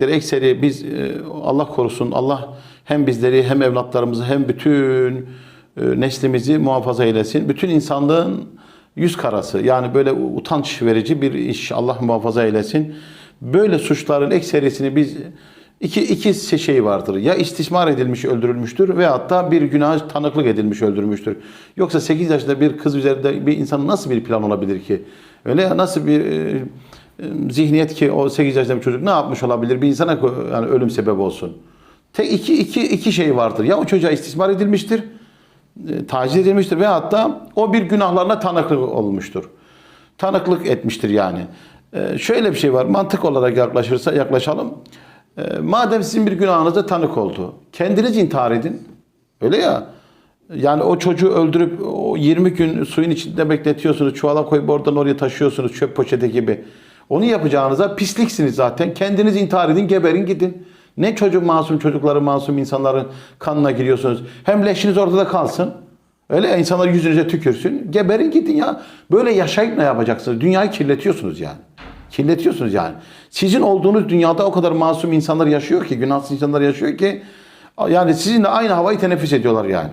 Ekseri biz e, Allah korusun Allah hem bizleri hem evlatlarımızı hem bütün e, neslimizi muhafaza eylesin. Bütün insanlığın yüz karası yani böyle utanç verici bir iş Allah muhafaza eylesin. Böyle suçların ekserisini biz iki, iki şey vardır. Ya istismar edilmiş öldürülmüştür veyahut da bir günah tanıklık edilmiş öldürülmüştür. Yoksa 8 yaşında bir kız üzerinde bir insan nasıl bir plan olabilir ki? Öyle ya nasıl bir e, zihniyet ki o 8 yaşında bir çocuk ne yapmış olabilir bir insana yani ölüm sebebi olsun. Tek iki, iki, iki şey vardır. Ya o çocuğa istismar edilmiştir, e, taciz edilmiştir ve hatta o bir günahlarına tanıklık olmuştur. Tanıklık etmiştir yani. E, şöyle bir şey var. Mantık olarak yaklaşırsa yaklaşalım. E, madem sizin bir günahınıza tanık oldu. Kendiniz intihar edin. Öyle ya. Yani o çocuğu öldürüp o 20 gün suyun içinde bekletiyorsunuz. Çuvala koyup oradan oraya taşıyorsunuz çöp poşeti gibi. Onu yapacağınıza pisliksiniz zaten. Kendiniz intihar edin, geberin gidin. Ne çocuk masum çocukları, masum insanların kanına giriyorsunuz. Hem leşiniz ortada kalsın. Öyle insanlar yüzünüze tükürsün. Geberin gidin ya. Böyle yaşayıp ne yapacaksınız? Dünyayı kirletiyorsunuz yani. Kirletiyorsunuz yani. Sizin olduğunuz dünyada o kadar masum insanlar yaşıyor ki, günahsız insanlar yaşıyor ki yani sizinle aynı havayı teneffüs ediyorlar yani.